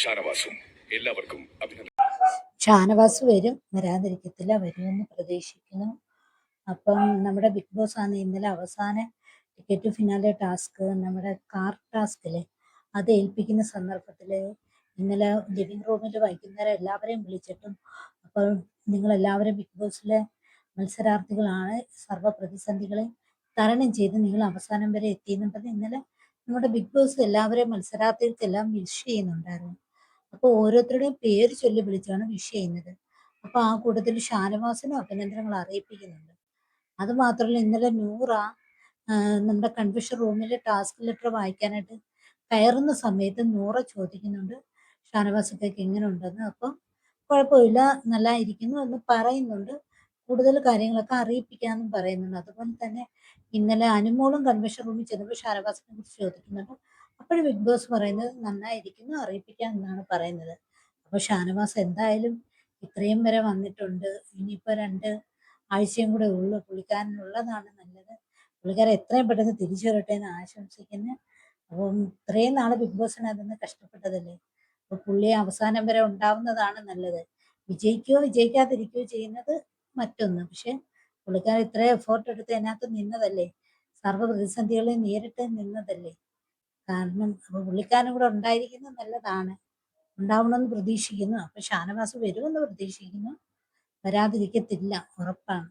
ഷാനവാസും എല്ലാവർക്കും അഭിനന്ദനം. ഷാനവാസ് വരും വരാതിരിക്കത്തില്ല വരുമെന്ന് പ്രതീക്ഷിക്കുന്നു. അപ്പം നമ്മുടെ ബിഗ് ബോസ് ആണ് ഇന്നലെ അവസാന ടിക്കറ്റ് ഫിനാലെ ടാസ്ക് നമ്മുടെ കാർ ടാസ്കിൽ അത് ഏൽപ്പിക്കുന്ന സന്ദർഭത്തിൽ ഇന്നലെ ലിവിംഗ് റൂമിൽ വൈകുന്നേരം എല്ലാവരെയും വിളിച്ചിട്ടും അപ്പോൾ നിങ്ങൾ എല്ലാവരും ബിഗ് ബോസിലെ മത്സരാർത്ഥികളാണ്. സർവ പ്രതിസന്ധികളെ തരണം ചെയ്ത് നിങ്ങൾ അവസാനം വരെ എത്തിയെന്നും പറഞ്ഞ് ഇന്നലെ നമ്മുടെ ബിഗ് ബോസ് എല്ലാവരെയും മത്സരാർത്ഥികൾക്കെല്ലാം വിഷ് ചെയ്യുന്നുണ്ടായിരുന്നു. അപ്പോൾ ഓരോരുത്തരുടെയും പേര് ചൊല്ലി വിളിച്ചാണ് വിഷ് ചെയ്യുന്നത്. അപ്പോൾ ആ കൂട്ടത്തിൽ ഷാനവാസിനും അഭിനന്ദനങ്ങൾ അറിയിപ്പിക്കുന്നുണ്ട്. അത് മാത്രമല്ല ഇന്നലെ നൂറ നമ്മുടെ കൺവെൻഷൻ റൂമിലെ ടാസ്ക് ലെറ്റർ വായിക്കാനായിട്ട് കയറുന്ന സമയത്ത് നൂറ ചോദിക്കുന്നുണ്ട് ഷാനവാസത്തേക്ക് എങ്ങനെ ഉണ്ടെന്ന് അപ്പം കുഴപ്പമില്ല നല്ലായിരിക്കുന്നു എന്ന് പറയുന്നുണ്ട്. കൂടുതൽ കാര്യങ്ങളൊക്കെ അറിയിപ്പിക്കാമെന്നും പറയുന്നുണ്ട്. അതുപോലെ തന്നെ ഇന്നലെ അനുമോളും കൺവെൻഷൻ റൂമിൽ ചെന്നപ്പോൾ ഷാനവാസിനെ കുറിച്ച് ചോദിക്കുന്നുണ്ട് അപ്പോഴും ബിഗ് ബോസ് പറയുന്നത് നന്നായിരിക്കുന്നു അറിയിപ്പിക്കാം എന്നാണ് പറയുന്നത്. അപ്പോൾ ഷാനവാസ് എന്തായാലും ഇത്രയും വരെ വന്നിട്ടുണ്ട്. ഇനിയിപ്പോൾ രണ്ട് ആഴ്ചയും കൂടെ ഉള്ളു. പുള്ളിക്കാരനുള്ളതാണ് നല്ലത്. പുള്ളിക്കാരൻ എത്രയും പെട്ടെന്ന് തിരിച്ചു വരട്ടെ എന്ന് ആശംസിക്കുന്നു. അപ്പം ഇത്രയും നാൾ ബിഗ് ബോസിന് അതിന് കഷ്ടപ്പെട്ടതല്ലേ? അപ്പോൾ പുള്ളി അവസാനം വരെ ഉണ്ടാവുന്നതാണ് നല്ലത്. വിജയിക്കുകയോ വിജയിക്കാതിരിക്കുകയോ ചെയ്യുന്നത് മറ്റൊന്ന്. പക്ഷെ പുള്ളിക്കാരൻ ഇത്രയും എഫേർട്ട് എടുത്ത് അതിനകത്ത് നിന്നതല്ലേ? സർവ പ്രതിസന്ധികളെ നേരിട്ട് നിന്നതല്ലേ? കാരണം അപ്പൊ പുള്ളിക്കാരനും കൂടെ ഉണ്ടായിരിക്കുന്നത് നല്ലതാണ്. ഉണ്ടാവണമെന്ന് പ്രതീക്ഷിക്കുന്നു. അപ്പൊ ഷാനവാസ് വരുമെന്ന് പ്രതീക്ഷിക്കുന്നു. വരാതിരിക്കത്തില്ല. ഉറപ്പാണ്.